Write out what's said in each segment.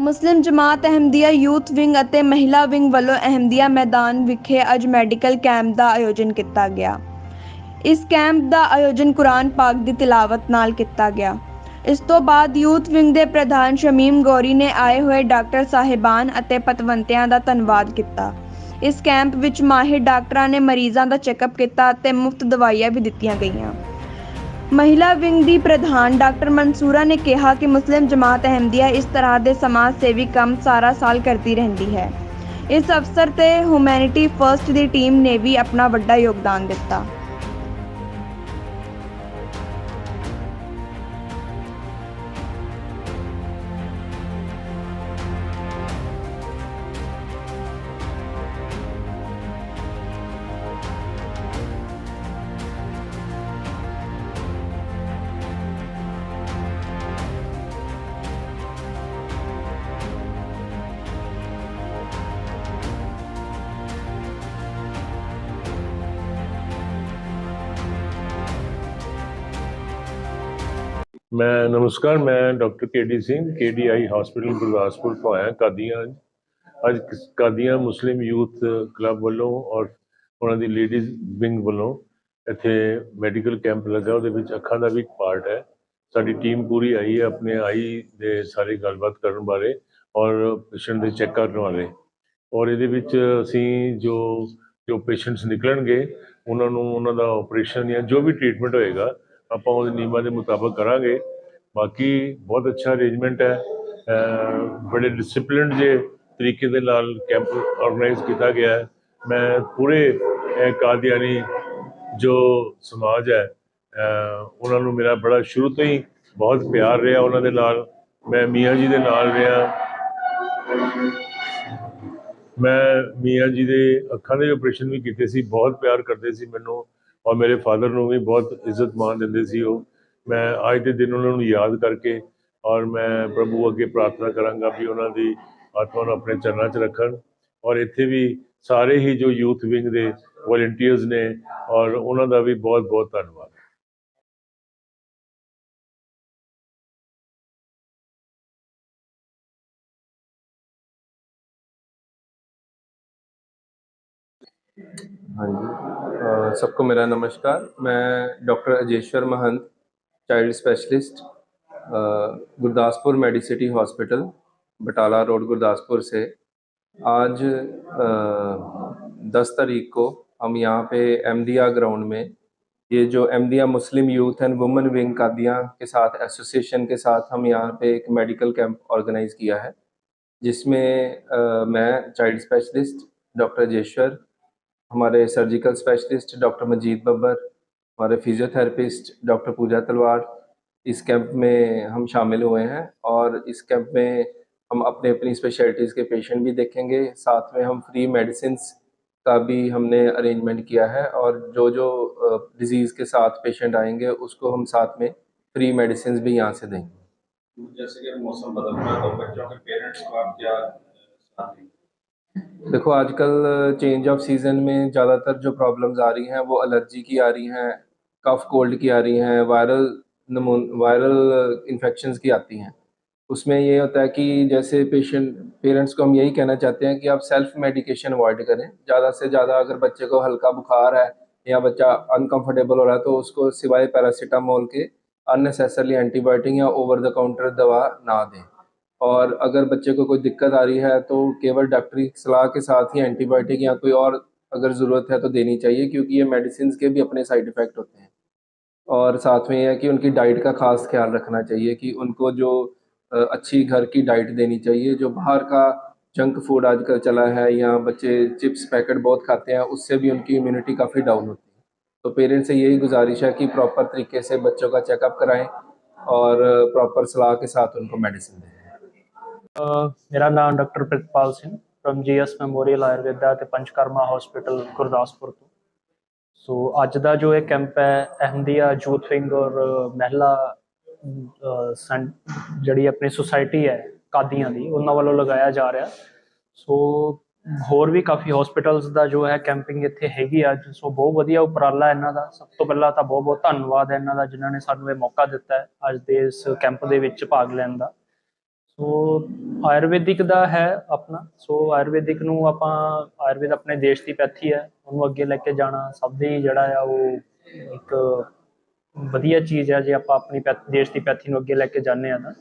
ਮੁਸਲਿਮ ਜਮਾਤ Ahmadiyya youth wing ਅਤੇ ਮਹਿਲਾ ਵਿੰਗ ਵੱਲੋਂ ਅਹਿਮਦੀਆ ਮੈਦਾਨ ਵਿਖੇ ਅੱਜ ਮੈਡੀਕਲ ਕੈਂਪ ਦਾ ਆਯੋਜਨ ਕੀਤਾ ਗਿਆ। ਇਸ ਕੈਂਪ ਦਾ ਆਯੋਜਨ ਕੁਰਾਨ ਪਾਕ ਦੀ ਤਿਲਾਵਤ ਨਾਲ ਕੀਤਾ ਗਿਆ। ਇਸ ਤੋਂ ਬਾਅਦ ਯੂਥ ਵਿੰਗ ਦੇ ਪ੍ਰਧਾਨ ਸ਼ਮੀਮ ਗੌਰੀ ਨੇ ਆਏ ਹੋਏ ਡਾਕਟਰ ਸਾਹਿਬਾਨ ਅਤੇ ਪਤਵੰਤਿਆਂ ਦਾ ਧੰਨਵਾਦ ਕੀਤਾ। ਇਸ ਕੈਂਪ ਵਿੱਚ ਮਾਹਿਰ ਡਾਕਟਰਾਂ ਨੇ ਮਰੀਜ਼ਾਂ ਦਾ ਚੈੱਕਅਪ ਕੀਤਾ ਅਤੇ ਮੁਫਤ ਦਵਾਈਆਂ ਵੀ ਦਿੱਤੀਆਂ ਗਈਆਂ। ਮਹਿਲਾ ਵਿੰਗ ਦੀ ਪ੍ਰਧਾਨ ਡਾਕਟਰ ਮਨਸੂਰਾ ਨੇ ਕਿਹਾ ਕਿ ਮੁਸਲਿਮ ਜਮਾਤ ਅਹਿਮਦੀਆ ਇਸ ਤਰ੍ਹਾਂ ਦੇ ਸਮਾਜ ਸੇਵੀ ਕੰਮ ਸਾਰਾ ਸਾਲ ਕਰਦੀ ਰਹਿੰਦੀ ਹੈ। ਇਸ ਅਵਸਰ ਤੇ ਹਿਊਮੈਨਿਟੀ ਫਰਸਟ ਦੀ ਟੀਮ ਨੇ ਵੀ ਆਪਣਾ ਵੱਡਾ ਯੋਗਦਾਨ ਦਿੱਤਾ। ਮੈਂ ਨਮਸਕਾਰ, ਮੈਂ doctor KD Singh KDI hospital Gurdaspur ਤੋਂ ਆਇਆ, ਕਾਦੀਆਂ ਅੱਜ। ਅੱਜ ਕਾਦੀਆਂ ਮੁਸਲਿਮ ਯੂਥ ਕਲੱਬ ਵੱਲੋਂ ਔਰ ਉਹਨਾਂ ਦੀ ਲੇਡੀਜ਼ ਵਿੰਗ ਵੱਲੋਂ ਇੱਥੇ ਮੈਡੀਕਲ ਕੈਂਪ ਲੱਗਾ, ਉਹਦੇ ਵਿੱਚ ਅੱਖਾਂ ਦਾ ਵੀ ਇੱਕ ਪਾਰਟ ਹੈ ਸਾਡੀ ਟੀਮ ਪੂਰੀ ਆਈ ਹੈ ਆਪਣੇ ਆਈ ਦੇ ਸਾਰੇ ਗੱਲਬਾਤ ਕਰਨ ਬਾਰੇ ਔਰ ਪੇਸ਼ੈਂਟ ਦੇ ਚੈੱਕ ਕਰਨ ਬਾਰੇ ਔਰ ਇਹਦੇ ਵਿੱਚ ਅਸੀਂ ਜੋ ਜੋ ਪੇਸ਼ੈਂਟਸ ਨਿਕਲਣਗੇ, ਉਹਨਾਂ ਨੂੰ, ਉਹਨਾਂ ਦਾ ਆਪਰੇਸ਼ਨ ਜਾਂ ਜੋ ਵੀ ਟ੍ਰੀਟਮੈਂਟ ਹੋਏਗਾ ਆਪਾਂ ਉਹਦੇ ਨਿਯਮਾਂ ਦੇ ਮੁਤਾਬਕ ਕਰਾਂਗੇ। ਬਾਕੀ ਬਹੁਤ ਅੱਛਾ ਅਰੇਂਜਮੈਂਟ ਹੈ। ਬੜੇ ਡਿਸਪਲਿਨਡ ਜੇ ਤਰੀਕੇ ਦੇ ਨਾਲ ਕੈਂਪ ਆਰਗੇਨਾਈਜ਼ ਕੀਤਾ ਗਿਆ ਹੈ। ਮੈਂ ਪੂਰੇ, ਅਹ ਕਾਦੀਆਨੀ ਜੋ ਸਮਾਜ ਹੈ ਉਹਨਾਂ ਨੂੰ ਮੇਰਾ ਬੜਾ ਸ਼ੁਰੂ ਤੋਂ ਹੀ ਬਹੁਤ ਪਿਆਰ ਰਿਹਾ ਉਹਨਾਂ ਦੇ ਨਾਲ। ਮੈਂ ਮੀਆਂ ਜੀ ਦੇ ਨਾਲ ਰਿਹਾ। ਮੈਂ ਮੀਆਂ ਜੀ ਦੇ ਅੱਖਾਂ ਦੇ ਆਪਰੇਸ਼ਨ ਵੀ ਕੀਤੇ ਸੀ। ਬਹੁਤ ਪਿਆਰ ਕਰਦੇ ਸੀ ਮੈਨੂੰ। ਔਰ ਮੇਰੇ ਫਾਦਰ ਨੂੰ ਵੀ ਬਹੁਤ ਇੱਜ਼ਤ ਮਾਣ ਦਿੰਦੇ ਸੀ ਉਹ। ਮੈਂ ਅੱਜ ਦੇ ਦਿਨ ਉਹਨਾਂ ਨੂੰ ਯਾਦ ਕਰਕੇ ਔਰ ਮੈਂ ਪ੍ਰਭੂ ਅੱਗੇ ਪ੍ਰਾਰਥਨਾ ਕਰਾਂਗਾ ਵੀ ਉਹਨਾਂ ਦੀ ਆਤਮਾ ਨੂੰ ਆਪਣੇ ਚਰਨਾਂ 'ਚ ਰੱਖਣ ਔਰ ਇੱਥੇ ਵੀ ਸਾਰੇ ਹੀ ਜੋ ਯੂਥ ਵਿੰਗ ਦੇ ਵੋਲੰਟੀਅਰਸ ਨੇ ਔਰ ਉਹਨਾਂ ਦਾ ਵੀ ਬਹੁਤ ਬਹੁਤ ਧੰਨਵਾਦ। हाँ जी। सबको मेरा नमस्कार। मैं doctor Ajeshwar Mahant child specialist Gurdaspur medicity hospital Batala road Gurdaspur से। आज दस तारीख को हम यहाँ पे एमदिया ग्राउंड में ये जो Ahmadiyya Muslim youth and women wing Qadian के साथ एसोसिएशन के साथ हम यहाँ पे एक मेडिकल कैंप ऑर्गेनाइज किया है जिसमें अ, मैं चाइल्ड स्पेशलिस्ट डॉक्टर अजेश्वर हमारे surgical specialist doctor Majeed Babbar हमारे फिजियोथेरेपिस्ट डॉक्टर पूजा तलवार, इस कैंप में हम शामिल हुए हैं और इस कैंप में हम अपने अपनी स्पेशलिटीज़ के पेशेंट भी देखेंगे। साथ में हम फ्री मेडिसिन का भी हमने अरेंजमेंट किया है और जो जो डिज़ीज़ के साथ पेशेंट आएँगे, उसको हम साथ में फ्री मेडिसिन भी यहाँ से देंगे। जैसे कि मौसम बदल रहा है तो बच्चों के पेरेंट्स को आप क्या देखो, आजकल चेंज ऑफ़ सीज़न में ज़्यादातर जो प्रॉब्लम्स आ रही हैं, वो एलर्जी की आ रही हैं कफ कोल्ड की आ रही हैं वायरल वायरल इन्फेक्शंस की आती हैं। उसमें ये होता है कि जैसे पेशेंट पेरेंट्स को हम यही कहना चाहते हैं कि आप सेल्फ मेडिकेशन अवॉइड करें। ज़्यादा से ज़्यादा अगर बच्चे को हल्का बुखार है या बच्चा अनकंफर्टेबल हो रहा है तो उसको सिवाय पैरासीटामोल के अननेसेसरली एंटीबायोटिक या ओवर द काउंटर दवा ना दें। और अगर बच्चे को कोई दिक्कत आ रही है तो केवल डॉक्टरी सलाह के साथ ही एंटीबायोटिक या कोई और अगर ज़रूरत है तो देनी चाहिए, क्योंकि ये मेडिसिन के भी अपने साइड इफ़ेक्ट होते हैं। और साथ में यह है कि उनकी डाइट का खास ख्याल रखना चाहिए कि उनको जो अच्छी घर की डाइट देनी चाहिए, जो बाहर का जंक फ़ूड आजकल चला है या बच्चे चिप्स पैकेट बहुत खाते हैं, उससे भी उनकी इम्यूनिटी काफ़ी डाउन होती है। तो पेरेंट्स से यही गुजारिश है कि प्रॉपर तरीके से बच्चों का चेकअप कराएँ और प्रॉपर सलाह के साथ उनको मेडिसिन दें। ਮੇਰਾ ਨਾਮ doctor Pritpal Singh from GS memorial Ayurveda ਤੇ ਪੰਚਕਰਮਾ ਹਸਪੀਟਲ ਗੁਰਦਾਸਪੁਰ ਤੋਂ। ਸੋ ਅੱਜ ਦਾ ਜੋ ਇਹ ਕੈਂਪ ਹੈ ਅਹਿਮਦੀਆ ਯੂਥ ਵਿੰਗ ਔਰ ਮਹਿਲਾ ਅਹ, ਜਿਹੜੀ ਆਪਣੀ ਸੁਸਾਇਟੀ ਹੈ ਕਾਦੀਆਂ ਦੀ ਉਹਨਾਂ ਵੱਲੋਂ ਲਗਾਇਆ ਜਾ ਰਿਹਾ। ਸੋ ਹੋਰ ਵੀ ਕਾਫੀ ਹਸਪੀਟਲਸ ਦਾ ਜੋ ਹੈ ਕੈਂਪਿੰਗ ਇੱਥੇ ਹੈਗੀ ਆ। ਅੱਜ ਸੋ ਬਹੁਤ ਵਧੀਆ ਉਪਰਾਲਾ ਇਹਨਾਂ ਦਾ। ਸਭ ਤੋਂ ਪਹਿਲਾਂ ਤਾਂ ਬਹੁਤ ਬਹੁਤ ਧੰਨਵਾਦ ਹੈ ਇਹਨਾਂ ਦਾ ਜਿਨ੍ਹਾਂ ਨੇ ਸਾਨੂੰ ਇਹ ਮੌਕਾ ਦਿੱਤਾ ਹੈ ਅੱਜ ਦੇ ਇਸ ਕੈਂਪ ਦੇ ਵਿੱਚ ਭਾਗ ਲੈਣ ਦਾ। ਸੋ ਆਯੁਰਵੈਦਿਕ ਦਾ ਹੈ ਆਪਣਾ। ਸੋ ਆਯੁਰਵੈਦਿਕ ਨੂੰ ਆਪਾਂ, ਆਯੁਰਵੇਦ ਆਪਣੇ ਦੇਸ਼ ਦੀ ਪੈਥੀ ਹੈ, ਉਹਨੂੰ ਅੱਗੇ ਲੈ ਕੇ ਜਾਣਾ ਸਭ ਦੀ ਜਿਹੜਾ ਆ, ਉਹ ਇੱਕ ਵਧੀਆ ਚੀਜ਼ ਹੈ ਜੇ ਆਪਾਂ ਆਪਣੀ ਪੈਥ- ਦੇਸ਼ ਦੀ ਪੈਥੀ ਨੂੰ ਅੱਗੇ ਲੈ ਕੇ ਜਾਂਦੇ ਆ ਤਾਂ।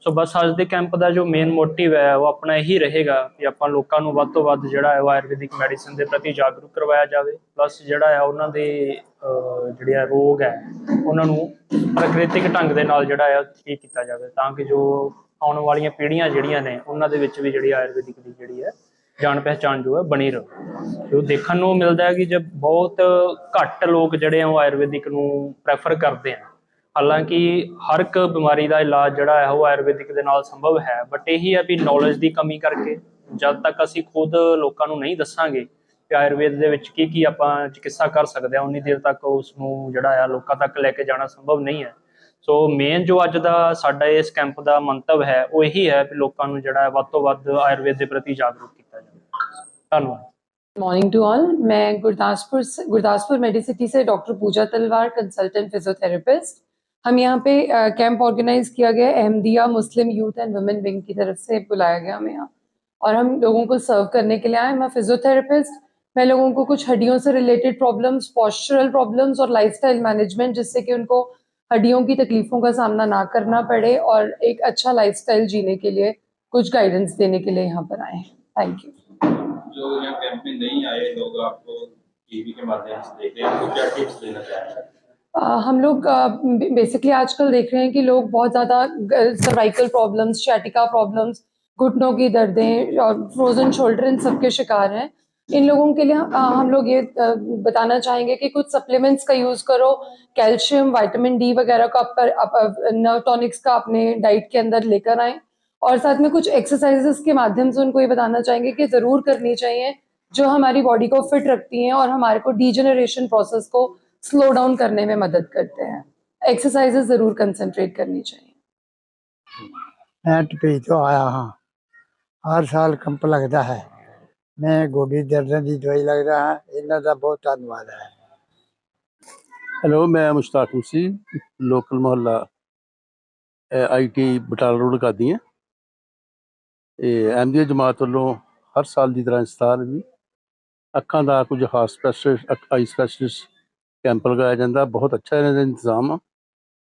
ਸੋ ਬਸ ਅੱਜ ਦੇ ਕੈਂਪ ਦਾ ਜੋ ਮੇਨ ਮੋਟਿਵ ਹੈ, ਉਹ ਆਪਣਾ ਇਹੀ ਰਹੇਗਾ ਕਿ ਆਪਾਂ ਲੋਕਾਂ ਨੂੰ ਵੱਧ ਤੋਂ ਵੱਧ ਜਿਹੜਾ ਹੈ, ਉਹ ਆਯੁਰਵੈਦਿਕ ਮੈਡੀਸਿਨ ਦੇ ਪ੍ਰਤੀ ਜਾਗਰੂਕ ਕਰਵਾਇਆ ਜਾਵੇ। ਪਲੱਸ ਜਿਹੜਾ ਹੈ ਉਹਨਾਂ ਦੇ ਜਿਹੜੇ ਆ ਰੋਗ ਹੈ, ਉਹਨਾਂ ਨੂੰ ਪ੍ਰਕਿਰਤਿਕ ਢੰਗ ਦੇ ਨਾਲ ਜਿਹੜਾ ਹੈ ਠੀਕ ਕੀਤਾ ਜਾਵੇ ਤਾਂ ਕਿ ਜੋ ਆਉਣ ਵਾਲੀਆਂ ਪੀੜ੍ਹੀਆਂ ਜਿਹੜੀਆਂ ਨੇ, ਉਹਨਾਂ ਦੇ ਵਿੱਚ ਵੀ ਜਿਹੜੀ ਆਯੁਰਵੈਦਿਕ ਦੀ ਜਿਹੜੀ ਹੈ, ਜਾਣ ਪਹਿਚਾਣ ਜੋ ਹੈ, ਬਣੀ ਰਹੇ। ਜੋ ਦੇਖਣ ਨੂੰ ਮਿਲਦਾ ਹੈ ਕਿ ਜਦ ਬਹੁਤ ਘੱਟ ਲੋਕ ਜਿਹੜੇ ਆ, ਉਹ ਆਯੁਰਵੈਦਿਕ ਨੂੰ ਪ੍ਰੈਫਰ ਕਰਦੇ ਆ। ਹਾਲਾਂਕਿ ਹਰ ਇੱਕ ਬਿਮਾਰੀ ਦਾ ਇਲਾਜ ਜਿਹੜਾ ਹੈ, ਉਹ ਆਯੁਰਵੈਦਿਕ ਦੇ ਨਾਲ ਸੰਭਵ ਹੈ ਬਟ ਇਹੀ ਹੈ ਵੀ ਨੌਲੇਜ ਦੀ ਕਮੀ ਕਰਕੇ ਜਦ ਤੱਕ ਅਸੀਂ ਖੁਦ ਲੋਕਾਂ ਨੂੰ ਨਹੀਂ ਦੱਸਾਂਗੇ ਕਿ ਆਯੁਰਵੇਦ ਦੇ ਵਿੱਚ ਕੀ ਕੀ ਆਪਾਂ ਚਿਕਿਤਸਾ ਕਰ ਸਕਦੇ ਹਾਂ ਉਨੀ ਦੇਰ ਤੱਕ ਉਸ ਨੂੰ ਜਿਹੜਾ ਆ, ਲੋਕਾਂ ਤੱਕ ਲੈ ਕੇ ਜਾਣਾ ਸੰਭਵ ਨਹੀਂ ਹੈ। ਸੋ ਮੇਨ ਜੋ ਅੱਜ ਦਾ ਸਾਡਾ ਇਸ ਕੈਂਪ ਦਾ ਮੰਤਵ ਹੈ ਉਹ ਇਹੀ ਹੈ ਕਿ ਲੋਕਾਂ ਨੂੰ ਜਿਹੜਾ ਹੈ ਵੱਧ ਤੋਂ ਵੱਧ ਆਯੁਰਵੇਦ ਦੇ ਪ੍ਰਤੀ ਜਾਗਰੂਕ ਕੀਤਾ ਜਾਵੇ ਧੰਨਵਾਦ मॉर्निंग टू ऑल मैं गुरदासपुर से गुरदासपुर मेडिसिटी से डॉक्टर पूजा तलवार कंसल्टेंट फिजियोथेरेपिस्ट हम यहाँ पे कैंप ऑर्गेनाइज किया गया है Ahmadiyya Muslim youth and women wing की तरफ से बुलाया गया हमें यहाँ और हम लोगों को सर्व करने के लिए आए मैं फिजियोथेरेपिस्ट मैं लोगों को कुछ हड्डियों से रिलेटेड प्रॉब्लम्स पॉस्चरल प्रॉब्लम्स और लाइफस्टाइल मैनेजमेंट जिससे कि उनको हड्डियों की तकलीफों का सामना ना करना पड़े और एक अच्छा लाइफस्टाइल जीने के लिए कुछ गाइडेंस देने के लिए यहाँ पर आए हैं। थैंक यू जो यहाँ कैंप में नहीं आए लोग आपको टीवी के माध्यम से देख रहे हैं तो क्या टिप्स देना चाहेंगे? हम लोग बेसिकली आजकल देख रहे हैं कि लोग बहुत ज़्यादा सर्वाइकल प्रॉब्लम्स शैटिका प्रॉब्लम्स घुटनों की दर्दें और फ्रोजन शोल्डर इन सब के शिकार हैं। इन लोगों के लिए हम लोग ये बताना चाहेंगे कि कुछ सप्लीमेंट्स का यूज़ करो। कैल्शियम विटामिन डी वगैरह का आप नर्व टॉनिक्स का अपने डाइट के अंदर लेकर आएँ। और साथ में कुछ एक्सरसाइजेस के माध्यम से उनको ये बताना चाहेंगे कि ज़रूर करनी चाहिए, जो हमारी बॉडी को फिट रखती हैं और हमारे को डीजनरेशन प्रोसेस को स्लो डाउन करने में मदद करते हैं। एक्सरसाइजेस ज़रूर कंसंट्रेट करनी चाहिए। मैं टपी तो आया हाँ हर साल कंप लगता है। मैं गोभी दर्द की दवाई लग रहा है इन्हों का बहुत धन्यवाद है ਹੈਲੋ ਮੈਂ ਮੁਸ਼ਤਾਕ ਮਸੀਹ local Mohalla IT Batala road ਕਾਦੀ ਹਾਂ ਇਹ ਅਹਿਮਦੀਆ ਜਮਾਤ ਵੱਲੋਂ ਹਰ ਸਾਲ ਦੀ ਤਰ੍ਹਾਂ ਇਸ ਸਾਲ ਵੀ ਅੱਖਾਂ ਦਾ ਕੁਝ ਖਾਸ ਸਪੈਸ਼ਲਿਸਟ ਆਈ ਸਪੈਸ਼ਲਿਸਟ ਕੈਂਪ ਲਗਾਇਆ ਜਾਂਦਾ ਬਹੁਤ ਅੱਛਾ ਇਹਨਾਂ ਦਾ ਇੰਤਜ਼ਾਮ ਆ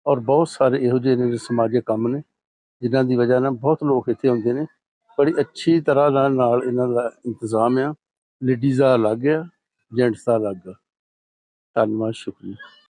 ਔਰ ਬਹੁਤ ਸਾਰੇ ਇਹੋ ਜਿਹੇ ਨੇ ਜਿਹੜੇ ਸਮਾਜਿਕ ਕੰਮ ਨੇ ਜਿਨ੍ਹਾਂ ਦੀ ਵਜ੍ਹਾ ਨਾਲ ਬੜੀ ਅੱਛੀ ਤਰ੍ਹਾਂ ਨਾਲ ਨਾਲ ਇਹਨਾਂ ਦਾ ਇੰਤਜ਼ਾਮ ਆ। ਲੇਡੀਜ਼ ਦਾ ਅਲੱਗ ਆ ਜੈਂਟਸ ਦਾ ਅਲੱਗ ਆ। ਧੰਨਵਾਦ, ਸ਼ੁਕਰੀਆ।